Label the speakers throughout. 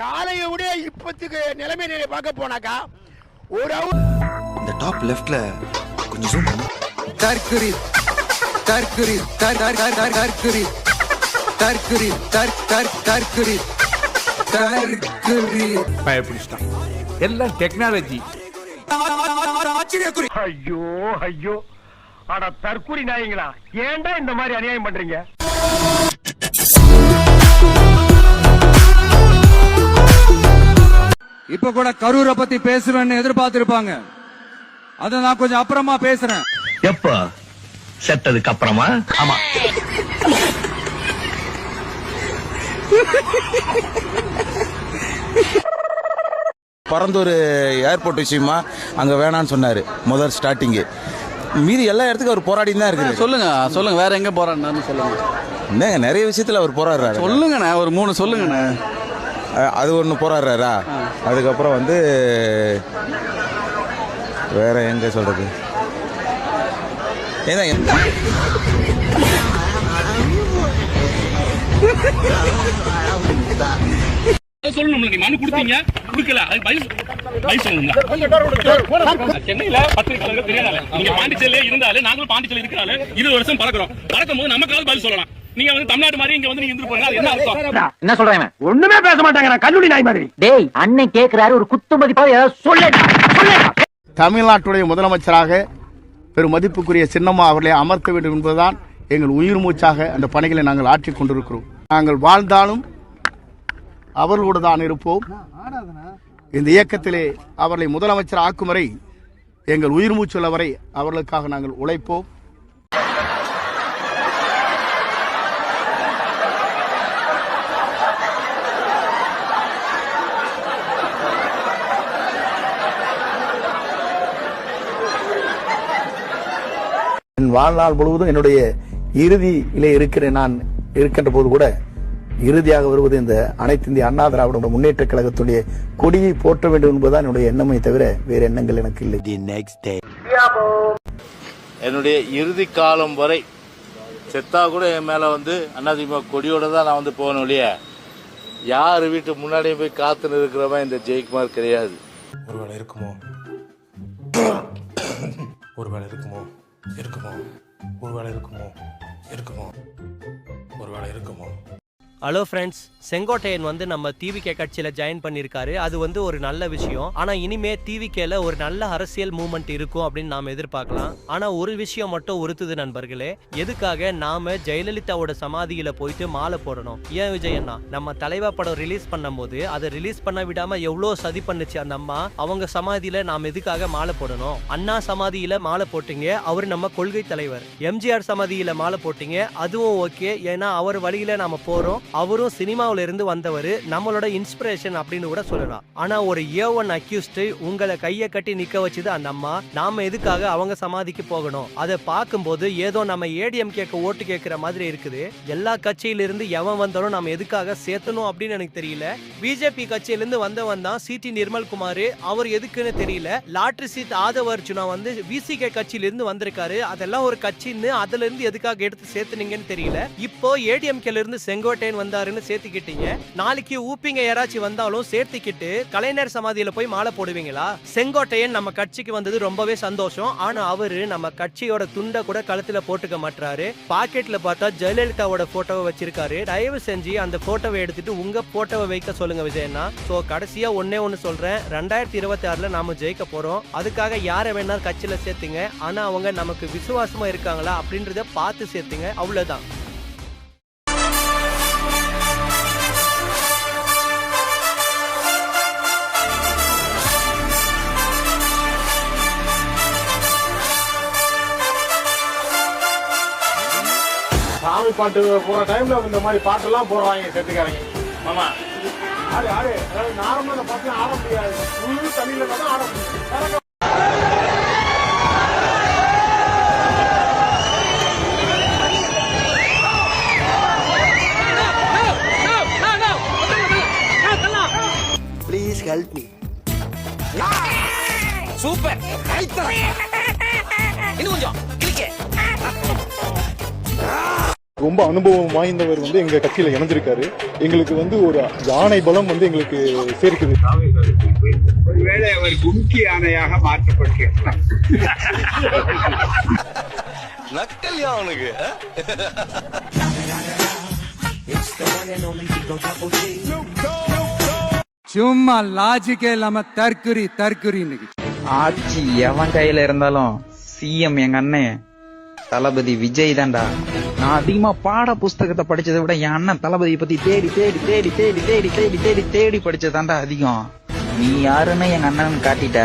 Speaker 1: காலையை விட இப்பத்துக்கு நிலைமை நிலை பார்க்க போனாக்கா ஒரு
Speaker 2: இந்த டாப் லெஃப்ட்ல கொஞ்சம் ஜூம் பண்ணு.
Speaker 3: தற்குறி தற்குறி தர் தர் தர் தர் தற்குறி தற்குறி தர் தர் தற்குறி தற்குறி
Speaker 4: பயப்பிடிச்சிட்டான். எல்லாம் டெக்னாலஜி
Speaker 3: ஆச்சரியக்குறி.
Speaker 1: ஐயோ ஐயோ. அட தற்கூரி நாயங்களா. ஏன்டா இந்த மாதிரி அநியாயம் பண்றீங்க?
Speaker 3: இப்ப கூட கரூரை பத்தி பேசுவேன்னு எதிர்பார்த்திருப்பாங்க. அத நான் கொஞ்சம் அப்புறமா பேசுறேன்.
Speaker 5: எப்போ? செத்ததுக்கு அப்புறமா? ஆமா.
Speaker 6: பரந்தூர் ஏர்போர்ட் விஷயமா அங்க வேணான்னு சொன்னாரு முதல் ஸ்டார்டிங்கு. மீதி எல்லா இடத்துக்கும் அவர் போராடின்னு தான் இருக்குது
Speaker 7: சொல்லுங்க சொல்லுங்க வேற எங்க போறான்னு சொல்லுங்க.
Speaker 6: என்னங்க நிறைய விஷயத்துல அவர் போராடுறாரு.
Speaker 7: சொல்லுங்கண்ணே ஒரு மூணு சொல்லுங்கண்ணே.
Speaker 6: அது ஒன்று போராடுறாரா? அதுக்கப்புறம் வந்து வேற எங்க சொல்றது? ஏன்னா எந்த-
Speaker 8: சொல்லணும் நீ மனு கொடுத்தீங்க? கொடுக்கல. அது பதில் பதில் சொல்லணும் சென்னையில பத்திரிகையாளர்கள் தெரியாதால நீங்க பாண்டிச்சேரியில இருந்தாலும் நாங்களும் பாண்டிச்சேரியில இருக்கிறால இருபது வருஷம் பறக்கிறோம் பறக்கும் போது நமக்காவது பதில் சொல்லலாம். நீங்க வந்து தமிழ்நாடு மாதிரி இங்க வந்து நீங்க இருந்து போறீங்க. அது என்ன அர்த்தம்?
Speaker 9: என்ன சொல்றேன் இவன்?
Speaker 1: ஒண்ணுமே பேச மாட்டாங்க கல்லூரி நாய் மாதிரி.
Speaker 9: டேய் அண்ணன் கேக்குறாரு ஒரு குத்து மதிப்பாக ஏதாவது சொல்லேடா சொல்லேடா
Speaker 1: தமிழ்நாட்டுடைய முதலமைச்சராக பெரும் மதிப்புக்குரிய சின்னம்மா அவர்களை அமர்த்த வேண்டும் என்பதுதான் எங்கள் உயிர் மூச்சாக அந்த பணிகளை நாங்கள் ஆற்றிக் கொண்டிருக்கிறோம். நாங்கள் வாழ்ந்தாலும் அவர்களோடு தான் இருப்போம். இந்த இயக்கத்திலே அவர்களை முதலமைச்சர் ஆக்கும் வரை எங்கள் உயிர் மூச்சுள்ள வரை அவர்களுக்காக நாங்கள் உழைப்போம்.
Speaker 10: என் வாழ்நாள் முழுவதும் என்னுடைய இறுதியிலே இருக்கிற நான் இருக்கின்ற போது கூட இறுதியாக வருவது இந்த அனைத்து இந்திய அண்ணா திராவிட முன்னேற்ற கழகத்துடைய கொடியை போற்ற வேண்டும் என்பதுதான் என்னுடைய எண்ணமே தவிர வேறு எண்ணங்கள் எனக்கு இல்லை.
Speaker 11: என்னுடைய இறுதி காலம் வரை செத்தா கூட என் மேல வந்து அதிமுக கொடியோட தான் நான் வந்து போகணும் ஒழிய யார் வீட்டு முன்னாடியும் போய் காத்து இருக்கிறவன் இந்த ஜெயக்குமார் கிடையாது.
Speaker 2: ஒருவேளை இருக்குமோ? ஒருவேளை இருக்குமோ? இருக்குமோ? ஒருவேளை இருக்குமோ? இருக்குமோ? ஒருவேளை இருக்குமோ?
Speaker 9: ஹலோ ஃப்ரெண்ட்ஸ் செங்கோட்டையன் வந்து நம்ம டிவிகே கட்சியில் ஜாயின் பண்ணியிருக்காரு. அது வந்து ஒரு நல்ல விஷயம். ஆனால் இனிமே டிவிகேல ஒரு நல்ல அரசியல் மூமெண்ட் இருக்கும் அப்படின்னு நாம் எதிர்பார்க்கலாம். ஆனால் ஒரு விஷயம் மட்டும் உறுத்துது நண்பர்களே. எதுக்காக நாம ஜெயலலிதாவோட சமாதியில் போயிட்டு மாலை போடணும்? ஏன் விஜயண்ணா நம்ம தலைவா படம் ரிலீஸ் பண்ணும்போது அதை ரிலீஸ் பண்ண விடாமல் எவ்வளோ சதி பண்ணுச்சு அந்த அம்மா? அவங்க சமாதியில் நாம் எதுக்காக மாலை போடணும்? அண்ணா சமாதியில் மாலை போட்டீங்க. அவர் நம்ம கொள்கை தலைவர். எம்ஜிஆர் சமாதியில் மாலை போட்டீங்க. அதுவும் ஓகே ஏன்னா அவர் வழியில் நாம் போகிறோம் அவரும் சினிமாவில இருந்து வந்தவர் நம்மளோட இன்ஸ்பிரேஷன் அப்படின்னு கூட சொல்லலாம். ஆனா ஒரு ஏ ஒன் அக்யூஸ்ட் உங்களை கையை கட்டி நிக்க வச்சது அந்த அம்மா. நாம எதுக்காக அவங்க சமாதிக்கு போகணும்? அதை பார்க்கும்போது ஏதோ நம்ம ஏடிஎம் கேட்க ஓட்டு கேட்கிற மாதிரி இருக்குது. எல்லா கட்சியிலிருந்து எவன் வந்தாலும் நம்ம எதுக்காக சேர்த்தணும் அப்படின்னு எனக்கு தெரியல. பிஜேபி கட்சியிலிருந்து வந்தவன் தான் சிடி நிர்மல் குமார் அவர் எதுக்குன்னு தெரியல. லாட்ரி சீட் ஆதவ அர்ஜுனா வந்து விசிகே கட்சியிலிருந்து வந்திருக்காரு. அதெல்லாம் ஒரு கட்சின்னு அதுல இருந்து எதுக்காக எடுத்து சேர்த்துனீங்கன்னு தெரியல. இப்போ ஏடிஎம்கேல இருந்து செங்கோட்டையன் வந்தாருன்னு சேர்த்துக்கிட்டீங்க. நாளைக்கு ஊப்பிங்க யாராச்சும் வந்தாலும் சேர்த்துக்கிட்டு கலைஞர் சமாதியில போய் மாலை போடுவீங்களா? செங்கோட்டையன் நம்ம கட்சிக்கு வந்தது ரொம்பவே சந்தோஷம். ஆனா அவரு நம்ம கட்சியோட துண்டை கூட கழுத்துல போட்டுக்க மாட்டாரு பாக்கெட்ல பார்த்தா ஜெயலலிதாவோட போட்டோவை வச்சிருக்காரு. தயவு செஞ்சு அந்த போட்டோவை எடுத்துட்டு உங்க போட்டோவை வைக்க சொல்லுங்க விஜயண்ணா. சோ கடைசியா ஒன்னே ஒன்னு சொல்றேன். ரெண்டாயிரத்தி இருபத்தி ஆறுல நாம ஜெயிக்க போறோம். அதுக்காக யாரை வேணாலும் கட்சியில சேர்த்துங்க. ஆனா அவங்க நமக்கு விசுவாசமா இருக்காங்களா அப்படின்றத பார்த்து சேர்த்துங்க. அவ்வளவுதான்.
Speaker 1: சாமி பாட்டு போற டைம்ல இந்த மாதிரி பாட்டெல்லாம் போடுறாங்க செத்துக்காரங்க.
Speaker 11: ஆமா
Speaker 1: ஆடு ஆடு. அதாவது நார்மலா பார்த்தீங்கன்னா ஆட முடியாது. முழு தமிழ்ல தான் ஆட முடியும்
Speaker 10: ப்ளீஸ் ஹெல்ப் மீ
Speaker 7: சூப்பர் இன்னும் கொஞ்சம்
Speaker 12: ரொம்ப அனுபவம் வாய்ந்தவர் வந்து எங்க கட்சியில இணைஞ்சிருக்காரு. எங்களுக்கு வந்து ஒரு யானை பலம் வந்து எங்களுக்கு சேர்க்குது.
Speaker 4: ஒருவேளை அவர் கும்கி யானையாக மாற்றப்பட்டிருக்கிறார்
Speaker 3: நக்கல்யா அவனுக்கு. சும்மா லாஜிக்கே இல்லாம தற்குறி தற்குறி
Speaker 7: ஆட்சி எவன் கையில இருந்தாலும் சிஎம் எங்க அண்ணன் தளபதி விஜய் தான்டா. நான் அதிகமா பாட புஸ்தகத்தை படிச்சதை விட என் அண்ணன் தளபதி பத்தி தேடி தேடி தேடி தேடி தேடி தேடி தேடி தேடி படிச்சதாண்டா அதிகம். நீ யாருன்னு எங்க அண்ணன் காட்டிட்ட?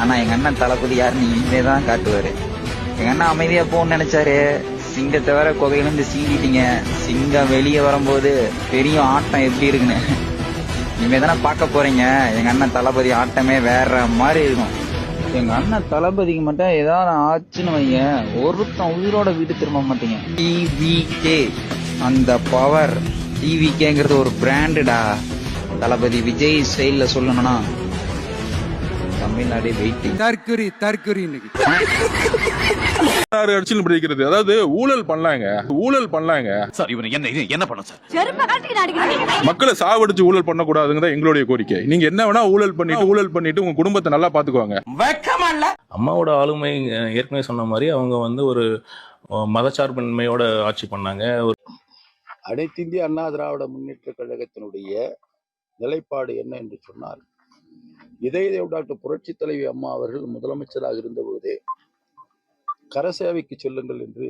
Speaker 7: ஆனா எங்க அண்ணன் தளபதி யாருன்னு இனிமே தான் காட்டுவாரு. எங்க அண்ணன் அமைதியா போன்னு நினைச்சாரு. சிங்கத்தை வேற குகையிலிருந்து சீண்டிட்டீங்க சிங்கம் வெளியே வரும்போது பெரிய ஆட்டம் எப்படி இருக்குன்னு. இனிமே தானே பார்க்க போறீங்க. எங்க அண்ணன் தளபதி ஆட்டமே வேற மாதிரி இருக்கும். எங்க அண்ணன் தளபதிக்கு மட்டும் ஏதாவது ஆச்சுன்னு வைங்க. ஒருத்தன் உயிரோட வீட்டு திரும்ப மாட்டீங்க. டிவிகே அந்த பவர் டிவிகேங்கிறது ஒரு பிராண்டுடா தளபதி விஜய் ஸ்டைல்ல சொல்லணும்னா தமிழ்நாடு வெயிட்டிங்
Speaker 3: தற்குறி தற்குறி
Speaker 12: அரசியல் பிடிக்கிறது? அதாவது ஊழல் பண்ணலாங்க. ஊழல் பண்ணலாங்க.
Speaker 4: சார் இவன் என்ன இது என்ன பண்ண சார்?
Speaker 12: மக்களை சாவடிச்சு ஊழல் பண்ணக்கூடாதுங்க தான் எங்களுடைய கோரிக்கை. நீங்க என்ன வேணா ஊழல் பண்ணிட்டு ஊழல் பண்ணிட்டு உங்க குடும்பத்தை நல்லா பாத்துக்குவாங்க
Speaker 2: அம்மாவோட ஆளுமை ஏற்கனவே சொன்ன மாதிரி அவங்க வந்து ஒரு மதச்சார்பின்மையோட ஆட்சி பண்ணாங்க. ஒரு
Speaker 1: அனைத்து இந்திய அண்ணா திராவிட முன்னேற்ற கழகத்தினுடைய நிலைப்பாடு என்ன என்று சொன்னால் இதய டாக்டர் புரட்சி தலைவி அம்மா அவர்கள் முதலமைச்சராக இருந்தபோதே கரசேவைக்கு செல்லுங்கள் என்று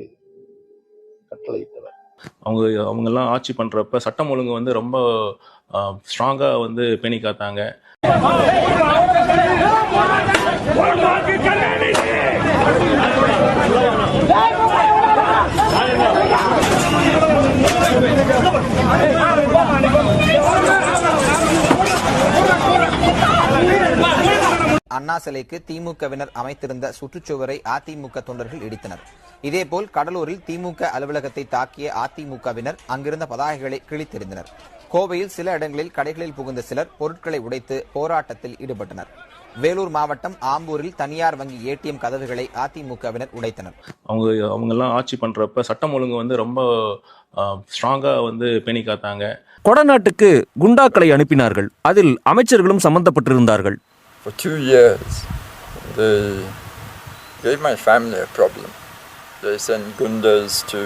Speaker 1: கட்டளையிட்டவர்.
Speaker 2: அவங்க அவங்கெல்லாம் ஆட்சி பண்றப்ப சட்டம் ஒழுங்கு வந்து ரொம்ப ஸ்ட்ராங்கா வந்து பேணி காத்தாங்க.
Speaker 7: அண்ணா சிலைக்கு திமுகவினர் அமைத்திருந்த சுற்றுச்சுவரை அதிமுக தொண்டர்கள் இடித்தனர். இதேபோல் கடலூரில் திமுக அலுவலகத்தை தாக்கிய அதிமுகவினர் அங்கிருந்த பதாகைகளை கிழித்தெறிந்தனர். கோவையில் சில இடங்களில் கடைகளில் புகுந்த சிலர் பொருட்களை உடைத்து போராட்டத்தில் ஈடுபட்டனர். வேலூர் மாவட்டம் ஆம்பூரில் தனியார் வங்கி ஏடிஎம் கதவுகளை அதிமுகவினர் உடைத்தனர்.
Speaker 2: அவங்க அவங்கெல்லாம் ஆட்சி பண்றப்ப சட்டம் ஒழுங்கு வந்து ரொம்ப ஸ்ட்ராங்கா வந்து பேணி காத்தாங்க
Speaker 13: கொடநாட்டுக்கு குண்டாக்களை அனுப்பினார்கள். அதில் அமைச்சர்களும் சம்பந்தப்பட்டிருந்தார்கள்.
Speaker 12: For two years, they gave my family a problem. They sent gundas to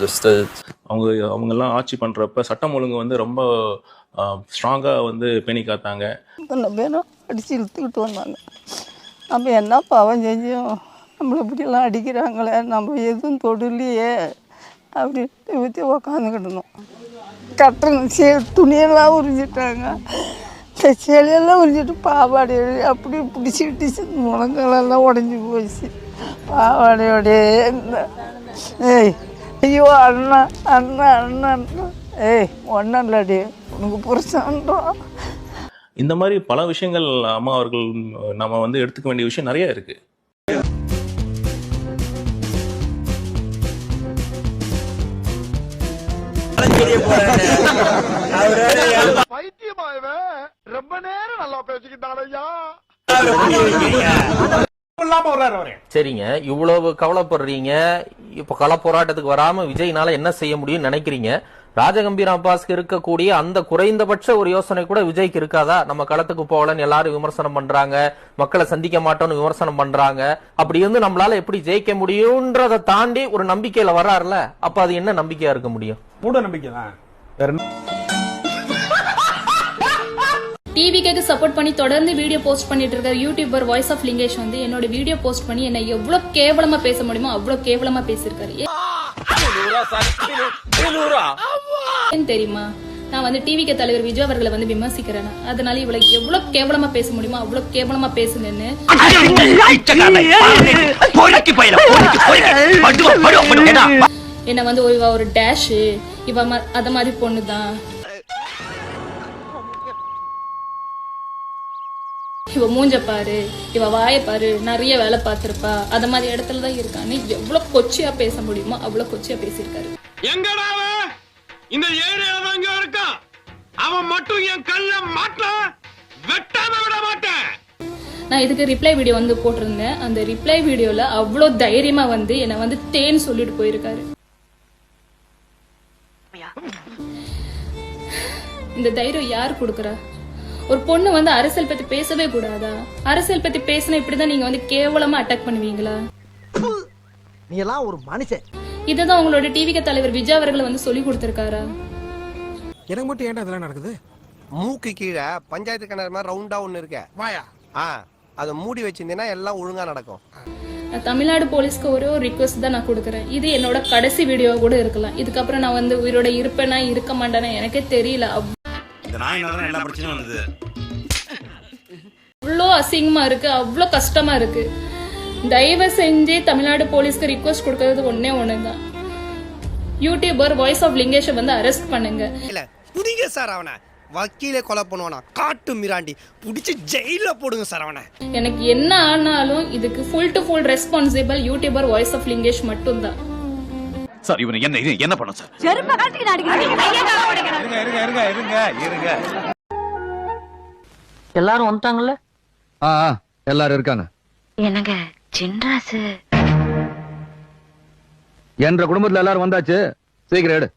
Speaker 12: the state.
Speaker 2: அவங்க அவங்கெல்லாம் ஆட்சி பண்றப்ப சட்டம் ஒழுங்கு வந்து ரொம்ப ஸ்ட்ராங்கா வந்து பேணி காத்தாங்க.
Speaker 14: இத்தனை பேரும் அடிச்சு இழுத்துக்கிட்டு வந்தாங்க. நம்ம என்ன பாவம் செஞ்சோம்? நம்மளை இப்படியெல்லாம் அடிக்கிறாங்களே நம்ம எதுவும் தொடலையே அப்படின்ட்டு ஊற்றி உக்காந்துக்கிட்டு இருந்தோம். கட்டுற சே துணியெல்லாம் உறிஞ்சிட்டாங்க. சேலையெல்லாம் உறிஞ்சிட்டு பாவாடை அப்படி பிடிச்சிட்டு முழங்காலெல்லாம் உடஞ்சி போச்சு. பாவாடையோடே இந்த ஏய் ஐயோ அண்ணா அண்ணா அண்ணா அண்ணா. ஏய் ஒன்றும் இல்லடி உனக்கு புருஷன்றோம்
Speaker 2: இந்த மாதிரி பல விஷயங்கள் அம்மா அவர்கள் நம்ம வந்து எடுத்துக்க வேண்டிய விஷயம் நிறைய இருக்கு.
Speaker 1: ரொம்ப நேரம் நல்லா பேசிக்கிட்டான் ஐயா.
Speaker 15: சரிங்க இவ்வளவு கவலைப்படுறீங்க இப்ப கள போராட்டத்துக்கு வராம விஜய்னால என்ன செய்ய முடியும் நினைக்கிறீங்க? ராஜகம்பீர் அப்பாஸ்க்கு இருக்கக்கூடிய அந்த குறைந்தபட்ச ஒரு யோசனை கூட விஜய்க்கு இருக்காதா? நம்ம களத்துக்கு போகலன்னு எல்லாரும் விமர்சனம் பண்றாங்க மக்களை சந்திக்க மாட்டோம்னு விமர்சனம் பண்றாங்க. அப்படி இருந்து நம்மளால எப்படி ஜெயிக்க முடியும்ன்றதை தாண்டி ஒரு நம்பிக்கையில வர்றாருல அப்ப அது என்ன நம்பிக்கையா இருக்க முடியும்?
Speaker 4: மூட நம்பிக்கை தான்
Speaker 14: டிவிக்கு சப்போர்ட் பண்ணி தொடர்ந்து வீடியோ போஸ்ட் பண்ணிட்டு இருக்க யூடியூபர் வாய்ஸ் ஆஃப் லிங்கேஷ் வந்து என்னோட வீடியோ போஸ்ட் பண்ணி என்ன எவ்வளவு கேவலமா பேச முடியுமோ அவ்வளவு கேவலமா பேசியிருக்காரு. ஏன் தெரியுமா? நான் வந்து டிவிக்கு தலைவர் விஜய் அவர்களை வந்து விமர்சிக்கிறேன். அதனால இவளை எவ்வளவு கேவலமா பேச முடியுமோ அவ்வளவு கேவலமா பேசுங்கன்னு. என்ன வந்து ஒரு- டேஷ் இவ அத மாதிரி பொண்ணுதான். இவ மூஞ்ச பாரு இவ வாய பாரு நிறைய வேலை பார்த்துருப்பா. அந்த மாதிரி இடத்துல தான் இருக்கான்னு எவ்வளோ கொச்சியா பேச முடியுமோ அவ்வளோ கொச்சியா பேசியிருக்காரு.
Speaker 8: எங்கடா இந்த ஏரியால இங்க இருக்கான் அவன் மட்டும் என் கல்ல மாட்டா வெட்டாம விட மாட்டேன்.
Speaker 14: நான் இதுக்கு ரிப்ளை வீடியோ வந்து போட்டிருந்தேன். அந்த ரிப்ளை வீடியோல அவ்வளோ தைரியமா வந்து என்ன வந்து தேன் சொல்லிட்டு போயிருக்காரு. இந்த தைரியம் யார் கொடுக்குறா? ஒரு பொண்ணு வந்து அரசியல் பத்தி பேசவே கூடாதா? அரசியல் பத்தி பேசினா இப்படிதான் நீங்க வந்து கேவலமா அட்டாக் பண்ணுவீங்களா?
Speaker 13: நீ எல்லாம் ஒரு மனுஷன்.
Speaker 14: இதுதான் உங்களோட டிவிக்கு தலைவர் விஜய் அவர்கள் வந்து சொல்லி கொடுத்திருக்காரா?
Speaker 13: எனக்கு மட்டும் ஏன்டா இதெல்லாம் நடக்குது? மூக்கு கீழே பஞ்சாயத்து கிணறு மாதிரி ரவுண்டா ஒண்ணு இருக்க. வாயா. ஆ அதை மூடி வச்சிருந்தீங்கன்னா எல்லாம் ஒழுங்கா நடக்கும்.
Speaker 14: நான் தமிழ்நாடு போலீஸ்க்கு ஒரே ஒரு ரிக்வஸ்ட் தான் நான் கொடுக்குறேன். இது என்னோட கடைசி வீடியோ கூட இருக்கலாம். இதுக்கப்புறம் நான் வந்து உயிரோட இருப்பேனா இருக்க மாட்டேனா எனக்கே தெரியல.
Speaker 4: இந்த நாயினால எல்லா பிரச்சனையும் வந்தது.
Speaker 14: அவ்வளோ அசிங்கமா இருக்கு அவ்வளோ கஷ்டமா இருக்கு. தயவு செஞ்சு தமிழ்நாடு போலீஸ்க்கு ரிக்வஸ்ட் கொடுக்கறது ஒன்னே ஒன்று தான் யூடியூபர் வாய்ஸ் ஆஃப் லிங்கேஷை வந்து அரெஸ்ட் பண்ணுங்க.
Speaker 13: இல்ல புடிங்க சார் அவனை. வக்கீலே கொலை பண்ணுவானா? காட்டு மிராண்டி. புடிச்சு ஜெயில போடுங்க சார் அவனை.
Speaker 14: எனக்கு என்ன ஆனாலும் இதுக்கு full to full responsible youtuber voice of Lingesh மட்டும்தான்.
Speaker 4: சார் இவனை என்ன இது என்ன பண்ண சார்? இருங்க இருங்க இருங்க இருங்க இருங்க.
Speaker 16: எல்லாரும் வந்துட்டாங்கல்ல?
Speaker 6: ஆ எல்லாரும் இருக்காங்க.
Speaker 16: என்னங்க சின்ராசு
Speaker 6: என்ற குடும்பத்துல எல்லாரும் வந்தாச்சு. சீக்கிரம் எடு.